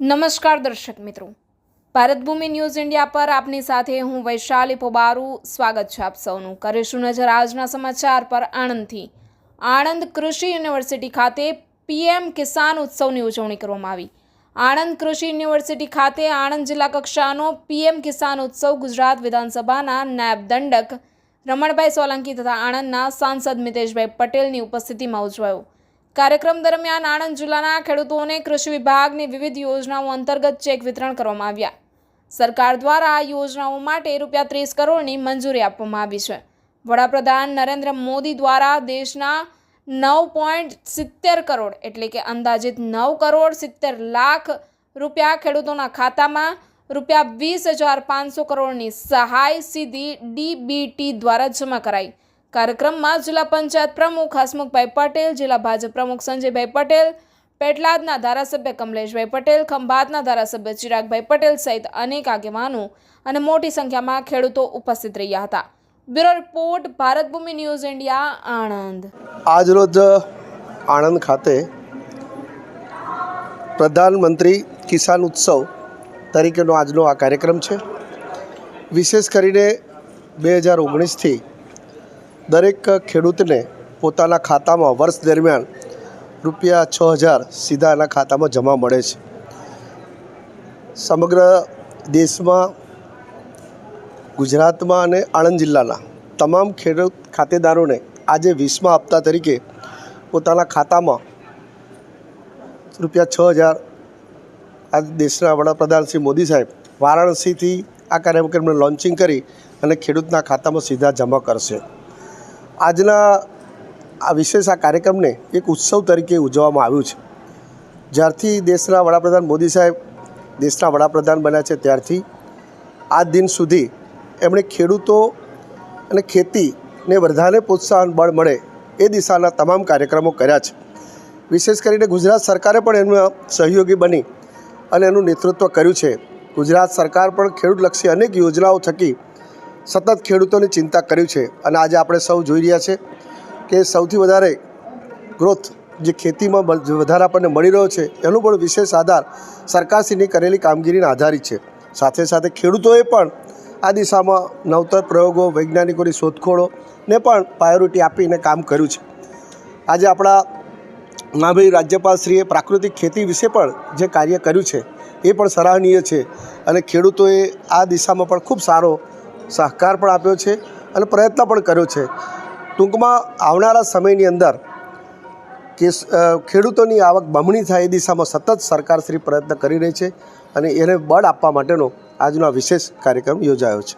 નમસ્કાર દર્શક મિત્રો. ભારતભૂમિ ન્યૂઝ ઇન્ડિયા પર આપની સાથે હું વૈશાલી પોબારુ. સ્વાગત છે આપ સૌનું. કરીશું નજર આજના સમાચાર પર આણંદથી. આણંદ કૃષિ યુનિવર્સિટી ખાતે પીએમ કિસાન ઉત્સવની ઉજવણી કરવામાં આવી. આણંદ કૃષિ યુનિવર્સિટી ખાતે આણંદ જિલ્લા કક્ષાનો પીએમ કિસાન ઉત્સવ ગુજરાત વિધાનસભાના નાયબ દંડક રમણભાઈ સોલંકી તથા આણંદના સાંસદ મિતેશભાઈ પટેલની ઉપસ્થિતિમાં ઉજવાયો. કાર્યક્રમ દરમિયાન આણંદ જિલ્લાના ખેડૂતોને કૃષિ વિભાગની વિવિધ યોજનાઓ અંતર્ગત ચેક વિતરણ કરવામાં આવ્યા. સરકાર દ્વારા આ યોજનાઓ માટે રૂપિયા ત્રીસ કરોડની મંજૂરી આપવામાં આવી છે. વડાપ્રધાન નરેન્દ્ર મોદી દ્વારા દેશના નવ પોઈન્ટ સિત્તેર કરોડ એટલે કે અંદાજિત નવ કરોડ સિત્તેર લાખ રૂપિયા ખેડૂતોના ખાતામાં રૂપિયા વીસ હજાર પાંચસો કરોડની સહાય સીધી ડીબીટી દ્વારા જમા કરાઈ. કાર્યક્રમમાં જિલ્લા પંચાયત પ્રમુખ હસમુખભાઈ પટેલ, જિલ્લા ભાજપ પ્રમુખ સંજયભાઈ પટેલ, પેટલાદના ધારાસભ્ય કમલેશભાઈ પટેલ, ખંભાતના ધારાસભ્ય ચિરાગભાઈ પટેલ સહિત અનેક આગેવાનો અને મોટી સંખ્યામાં ખેડૂતો ઉપસ્થિત રહ્યા હતા. Bureau report, Bharat Bhumi news India, Anand. આજરોજ આણંદ ખાતે પ્રધાનમંત્રી કિસાન ઉત્સવ તરીકેનો આજનો આ કાર્યક્રમ છે. વિશેષ કરીને બે હજાર ઓગણીસથી દરેક ખેડૂતને પોતાના ખાતામાં વર્ષ દરમિયાન રૂપિયા છ હજાર સીધા એના ખાતામાં જમા મળે છે. સમગ્ર દેશમાં, ગુજરાતમાં અને આણંદ જિલ્લાના તમામ ખેડૂત ખાતેદારોને આજે વીસમા હપ્તા તરીકે પોતાના ખાતામાં રૂપિયા છ હજાર આ દેશના વડાપ્રધાન શ્રી મોદી સાહેબ વારાણસીથી આ કાર્યક્રમને લોન્ચિંગ કરી અને ખેડૂતના ખાતામાં સીધા જમા કરશે. આજના આ વિશેષ આ કાર્યક્રમને એક ઉત્સવ તરીકે ઉજવવામાં આવ્યું છે. જ્યારથી દેશના વડાપ્રધાન મોદી સાહેબ દેશના વડાપ્રધાન બન્યા છે ત્યારથી આ દિન સુધી એમણે ખેડૂતો અને ખેતીને વધારે પ્રોત્સાહન બળ મળે એ દિશાના તમામ કાર્યક્રમો કર્યા છે. વિશેષ કરીને ગુજરાત સરકારે પણ એમના સહયોગી બની અને એનું નેતૃત્વ કર્યું છે. ગુજરાત સરકાર પણ ખેડૂતલક્ષી અનેક યોજનાઓ થકી સતત ખેડૂતોની ચિંતા કર્યું છે અને આજે આપણે સૌ જોઈ રહ્યા છે કે સૌથી વધારે ગ્રોથ જે ખેતીમાં વધારે આપણને મળી રહ્યો છે, એનું પણ વિશેષ આધાર સરકારશ્રીની કરેલી કામગીરીના આધારિત છે. સાથે સાથે ખેડૂતોએ પણ આ દિશામાં નવતર પ્રયોગો, વૈજ્ઞાનિકોની શોધખોળોને પણ પ્રાયોરિટી આપીને કામ કર્યું છે. આજે આપણા મહાભાઈ રાજ્યપાલશ્રીએ પ્રાકૃતિક ખેતી વિશે પણ જે કાર્ય કર્યું છે, એ પણ સરાહનીય છે અને ખેડૂતોએ આ દિશામાં પણ ખૂબ સારો સહકાર પણ આપ્યો છે અને પ્રયત્ન પણ કર્યો છે. ટૂંકમાં આવનારા સમયની અંદર કે ખેડૂતોની આવક બમણી થાય એ દિશામાં સતત સરકારશ્રી પ્રયત્ન કરી રહી છે અને એને બળ આપવા માટેનો આજનો આ વિશેષ કાર્યક્રમ યોજાયો છે.